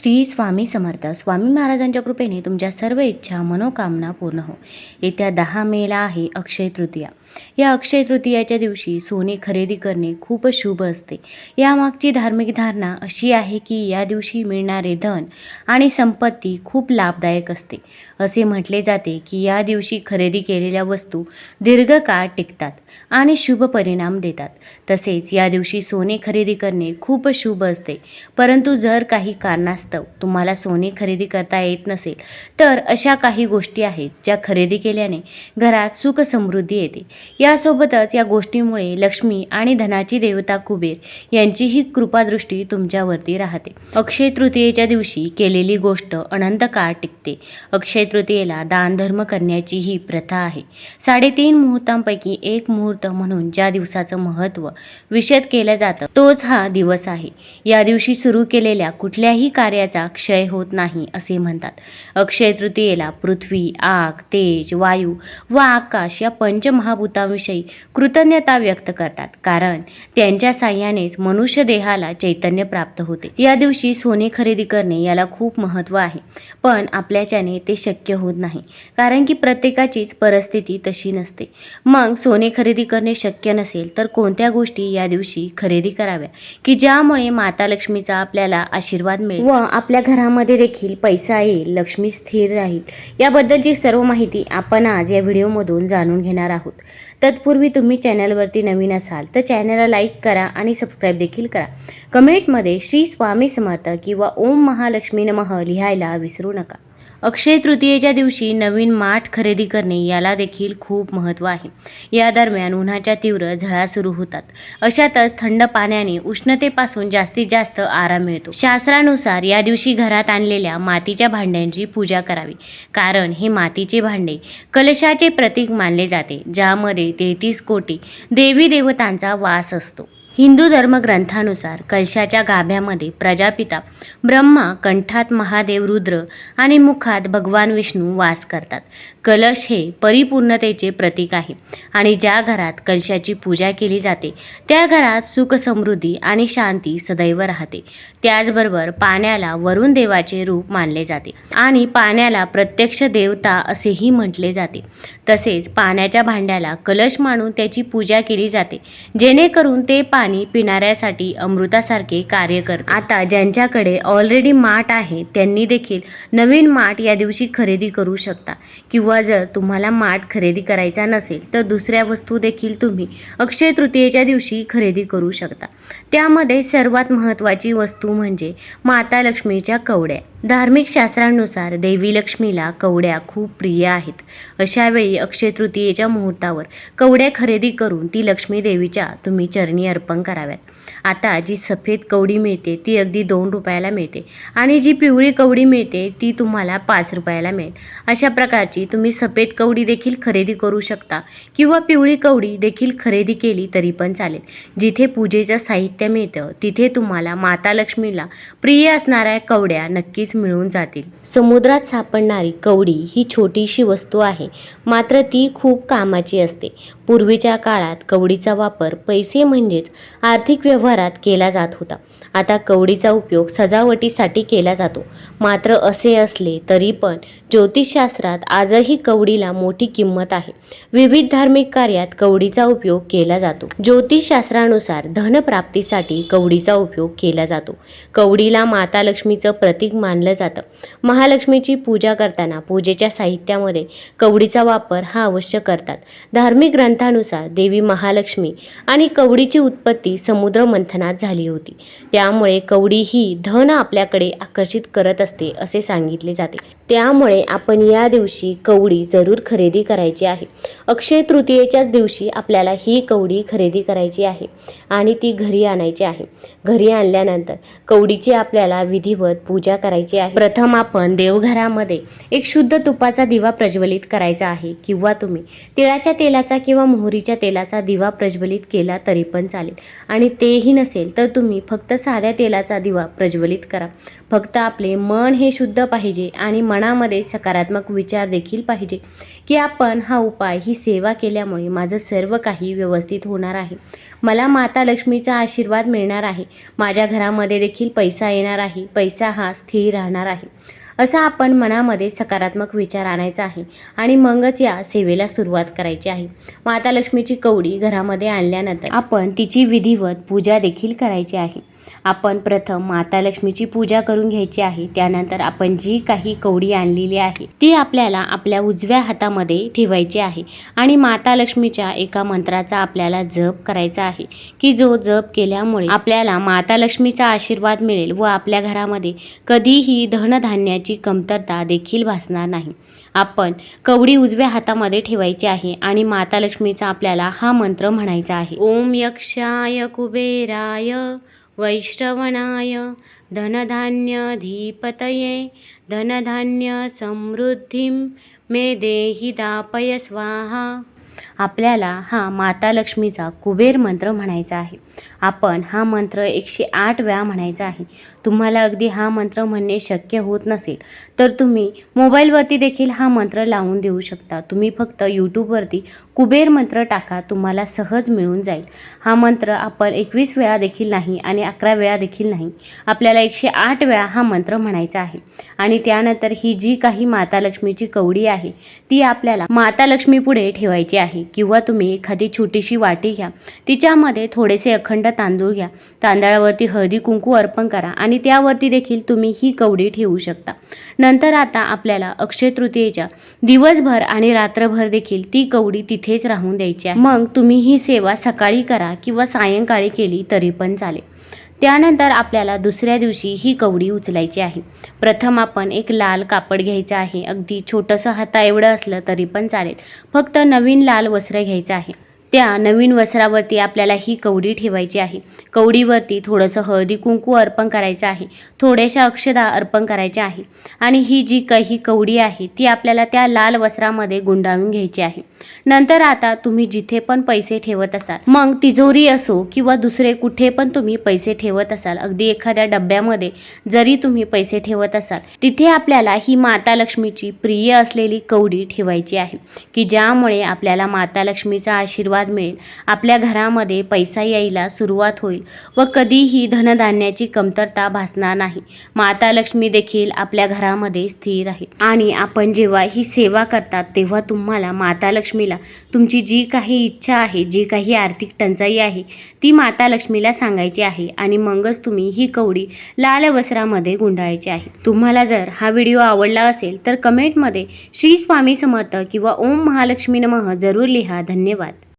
श्री स्वामी समर्थ. स्वामी महाराजांच्या कृपेने तुमच्या सर्व इच्छा मनोकामना पूर्ण हो. येत्या दहा मेला आहे अक्षय तृतीया. या अक्षय तृतीयाच्या दिवशी सोने खरेदी करणे खूप शुभ असते. यामागची धार्मिक धारणा अशी आहे की या दिवशी मिळणारे धन आणि संपत्ती खूप लाभदायक असते. असे म्हटले जाते की या दिवशी खरेदी केलेल्या वस्तू दीर्घकाळ टिकतात आणि शुभ परिणाम देतात. तसेच या दिवशी सोने खरेदी करणे खूप शुभ असते. परंतु जर काही कारणास्तव तुम्हाला सोने खरेदी करता येत नसेल तर अशा काही गोष्टी आहेत ज्या खरेदी केल्याने घरात सुख समृद्धी येते. यासोबतच या गोष्टीमुळे लक्ष्मी आणि धनाची देवता कुबेर यांचीही कृपादृष्टी तुमच्यावरती राहते. अक्षय तृतीयेच्या दिवशी केलेली गोष्ट अनंत काळ टिकते. अक्षय तृतीयेला दानधर्म करण्याची ही प्रथा आहे. साडेतीन मुहूर्तांपैकी एक मुहूर्त म्हणून ज्या दिवसाचं महत्त्व विशद केलं जातं तोच हा दिवस आहे. या दिवशी सुरू केलेल्या कुठल्याही याचा क्षय होत नाही असे म्हणतात. अक्षय तृतीयेला पृथ्वी आग तेज वायू व आकाश या पंचमहाभूतांविषयी कृतज्ञता व्यक्त करतात. कारण त्यांच्या साह्यानेच मनुष्य देहाला चैतन्य प्राप्त होते. या दिवशी सोने खरेदी करणे याला खूप महत्त्व आहे पण आपल्याच्याने ते शक्य होत नाही. कारण की प्रत्येकाचीच परिस्थिती तशी नसते. मग सोने खरेदी करणे शक्य नसेल तर कोणत्या गोष्टी या दिवशी खरेदी कराव्या? की ज्यामुळे माता लक्ष्मीचा आपल्याला आशीर्वाद मिळेल? व आपल्या घरामध्ये देखील पैसा येईल लक्ष्मी स्थिर राहील याबद्दलची सर्व माहिती आपण आज या व्हिडिओमधून जाणून घेणार आहोत. तत्पूर्वी तुम्ही चॅनलवरती नवीन असाल तर चॅनलला लाईक करा आणि सबस्क्राईब देखील करा. कमेंटमध्ये श्री स्वामी समर्थ किंवा ओम महालक्ष्मी नमः लिहायला विसरू नका. अक्षय तृतीयेच्या दिवशी नवीन माठ खरेदी करणे याला देखील खूप महत्त्व आहे. या दरम्यान उन्हाच्या तीव्र झळा सुरू होतात. अशातच थंड पाण्याने उष्णतेपासून जास्तीत जास्त आराम मिळतो. शास्त्रानुसार या दिवशी घरात आणलेल्या मातीच्या भांड्यांची पूजा करावी. कारण हे मातीचे भांडे कलशाचे प्रतीक मानले जाते ज्यामध्ये तेहतीस कोटी देवी देवतांचा वास असतो. हिंदू धर्मग्रंथानुसार कलशाच्या गाभ्यामध्ये प्रजापिता ब्रह्मा कंठात महादेव रुद्र आणि मुखात भगवान विष्णू वास करतात. कलश हे परिपूर्णतेचे प्रतीक आहे आणि ज्या घरात कलशाची पूजा केली जाते त्या घरात सुख समृद्धी आणि शांती सदैव राहते. त्याचबरोबर पाण्याला वरुण देवाचे रूप मानले जाते आणि पाण्याला प्रत्यक्ष देवता असेही म्हटले जाते. तसेच पाण्याच्या भांड्याला कलश मानून त्याची पूजा केली जाते जेणेकरून ते पाणी पिणाऱ्यासाठी अमृतासारखे कार्य करते आता ज्यांच्याकडे ऑलरेडी माठ आहे त्यांनी देखील नवीन माठ या दिवशी खरेदी करू शकता. किंवा जर तुम्हाला माठ खरेदी करायचा नसेल तर दुसऱ्या वस्तू देखील तुम्ही अक्षय तृतीयेच्या दिवशी खरेदी करू शकता. त्यामध्ये सर्वात महत्त्वाची वस्तू म्हणजे माता लक्ष्मीच्या कवड्या. धार्मिक शास्त्रांनुसार देवी लक्ष्मीला कवड्या खूप प्रिय आहेत. अशावेळी अक्षय तृतीयेच्या मुहूर्तावर कवड्या खरेदी करून ती लक्ष्मी देवीच्या तुम्ही चरणी अर्पण कराव्यात. आता जी सफेद कवडी मिळते ती अगदी दोन रुपयाला मिळते आणि जी पिवळी कवडी मिळते ती तुम्हाला पाच रुपयाला मिळेल. अशा प्रकारची तुम्ही सफेद कवडी देखील खरेदी करू शकता किंवा पिवळी कवडी देखील खरेदी केली तरी पण चालेल. जिथे पूजेचं साहित्य मिळतं तिथे तुम्हाला माता लक्ष्मीला प्रिय असणाऱ्या कवड्या नक्कीच मिळून जातील. समुद्रात सापडणारी कवडी ही छोटीशी वस्तू आहे मात्र ती खूप कामाची असते. पूर्वीच्या काळात कवडीचा वापर पैसे म्हणजेच आर्थिक व्यवहारात केला जात होता. आता कवडीचा उपयोग सजावटीसाठी केला जातो. मात्र असे असले तरी पण ज्योतिषशास्त्रात आजही कवडीला मोठी किंमत आहे. विविध धार्मिक कार्यात कवडीचा उपयोग केला जातो. ज्योतिषशास्त्रानुसार धनप्राप्तीसाठी कवडीचा उपयोग केला जातो. कवडीला माता लक्ष्मीचं प्रतीक मान मानलं जातं. महालक्ष्मीची पूजा करताना पूजेच्या साहित्यामध्ये कवडीचा वापर हा अवश्य करतात. धार्मिक ग्रंथानुसार देवी महालक्ष्मी आणि कवडीची उत्पत्ती समुद्र मंथनात झाली होती. त्यामुळे कवडी ही धन आपल्याकडे आकर्षित करत असते असे सांगितले जाते. त्यामुळे आपण या दिवशी कवडी जरूर खरेदी करायची आहे. अक्षय तृतीयेच्याच दिवशी आपल्याला ही कवडी खरेदी करायची आहे आणि ती घरी आणायची आहे. घरी आणल्यानंतर कवडीची आपल्याला विधिवत पूजा करायची आहे. प्रथम आपण देवघरामध्ये एक शुद्ध तुपाचा दिवा प्रज्वलित करायचा आहे. किंवा तुम्ही तिळाच्या तेलाचा किंवा मोहरीच्या तेलाचा दिवा प्रज्वलित केला तरी पण चालेल. आणि तेही नसेल तर तुम्ही फक्त साध्या तेलाचा दिवा प्रज्वलित करा. फक्त आपले मन हे शुद्ध पाहिजे आणि मनामध्ये सकारात्मक विचार देखील पाहिजे की आपण हा उपाय ही सेवा केल्यामुळे माझं सर्व काही व्यवस्थित होणार आहे. मला माता लक्ष्मीचा आशीर्वाद मिळणार आहे. माझ्या घरामध्ये देखील पैसा येणार आहे. पैसा हा स्थिर राहणार आहे. असा आपण मनामध्ये सकारात्मक विचार आणायचा आहे आणि मगच या सेवेला सुरुवात करायची आहे. माता लक्ष्मीची कवडी घरामध्ये आणल्यानंतर आपण तिची विधिवत पूजा देखील करायची आहे. आपण प्रथम माता लक्ष्मीची पूजा करून घ्यायची आहे. त्यानंतर आपण जी काही कवडी आणलेली आहे ती आपल्याला आपल्या उजव्या हातामध्ये ठेवायची आहे आणि माता लक्ष्मीच्या एका मंत्राचा आपल्याला जप करायचा आहे की जो जप केल्यामुळे आपल्याला माता लक्ष्मीचा आशीर्वाद मिळेल व आपल्या घरामध्ये कधीही धनधान्याची कमतरता देखील भासणार नाही. आपण कवडी उजव्या हातामध्ये ठेवायची आहे आणि माता लक्ष्मीचा आपल्याला हा मंत्र म्हणायचा आहे. ओम यक्षाय कुबेराय वैश्रवणाय धनधान्यधीपतये धनधान्यसमृद्धिं मे देहि दापय स्वाहा. आपल्याला हा माता लक्ष्मीचा कुबेर मंत्र म्हणायचा आहे. आपण हा मंत्र एकशे आठ वेळा म्हणायचा आहे. तुम्हाला अगदी हा मंत्र म्हणणे शक्य होत नसेल तर तुम्ही मोबाईलवरती देखील हा मंत्र लावून देऊ शकता. तुम्ही फक्त यूट्यूबवरती कुबेर मंत्र टाका तुम्हाला सहज मिळून जाईल. हा मंत्र आपण एकवीस वेळा देखील नाही आणि अकरा वेळा देखील नाही आपल्याला एकशे आठ वेळा हा मंत्र म्हणायचा आहे. आणि त्यानंतर ही जी काही माता लक्ष्मीची कवडी आहे ती आपल्याला माता लक्ष्मी पुढे ठेवायची आहे. किंवा तुम्ही एखादी छोटीशी वाटी घ्या तिच्यामध्ये थोडेसे अखंड तांदूळ घ्या. तांदळावरती हळदी कुंकू अर्पण करा आणि त्यावरती देखील तुम्ही ही कवडी ठेवू शकता. नंतर आता आपल्याला अक्षय तृतीयेच्या दिवसभर आणि रात्रभर देखील ती कवडी तिथेच राहून द्यायची आहे. मग तुम्ही ही सेवा सकाळी करा किंवा सायंकाळी केली तरी पण चालेल. त्यानंतर आपल्याला दुसऱ्या दिवशी ही कवडी उचलायची आहे. प्रथम आपण एक लाल कापड घ्यायचं आहे. अगदी छोटंसं हाता एवढं असलं तरी पण चालेल. फक्त नवीन लाल वस्त्र घ्यायचं आहे. त्या नवीन वस्त्रावरती आपल्याला ही कवडी ठेवायची आहे. कवडीवरती थोडंसं हळदी कुंकू अर्पण करायचं आहे. थोड्याशा अक्षदा अर्पण करायच्या आहे. आणि ही जी काही कवडी आहे ती आपल्याला त्या लाल वस्त्रामध्ये गुंडाळून घ्यायची आहे. नंतर आता तुम्ही जिथे पण पैसे ठेवत असाल मग तिजोरी असो किंवा दुसरे कुठे पण तुम्ही पैसे ठेवत असाल अगदी एखाद्या डब्यामध्ये जरी तुम्ही पैसे ठेवत असाल तिथे आपल्याला ही माता लक्ष्मीची प्रिय असलेली कवडी ठेवायची आहे. की ज्यामुळे आपल्याला माता लक्ष्मीचा आशीर्वाद आशीर्वाद मिळेल. आपल्या घरामध्ये पैसा यायला सुरुवात होईल व कधीही धनधान्याची कमतरता भासणार नाही. माता लक्ष्मी देखील आपल्या घरामध्ये स्थिर आहे आणि आपण जेव्हा ही सेवा करतात तेव्हा तुम्हाला माता लक्ष्मीला तुमची जी काही इच्छा आहे जी काही आर्थिक टंचाई आहे ती माता लक्ष्मीला सांगायची आहे आणि मगच तुम्ही ही कवडी लाल वस्त्रामध्ये गुंडाळायची आहे. तुम्हाला जर हा व्हिडिओ आवडला असेल तर कमेंटमध्ये श्री स्वामी समर्थ किंवा ओम महालक्ष्मी नमः जरूर लिहा. धन्यवाद.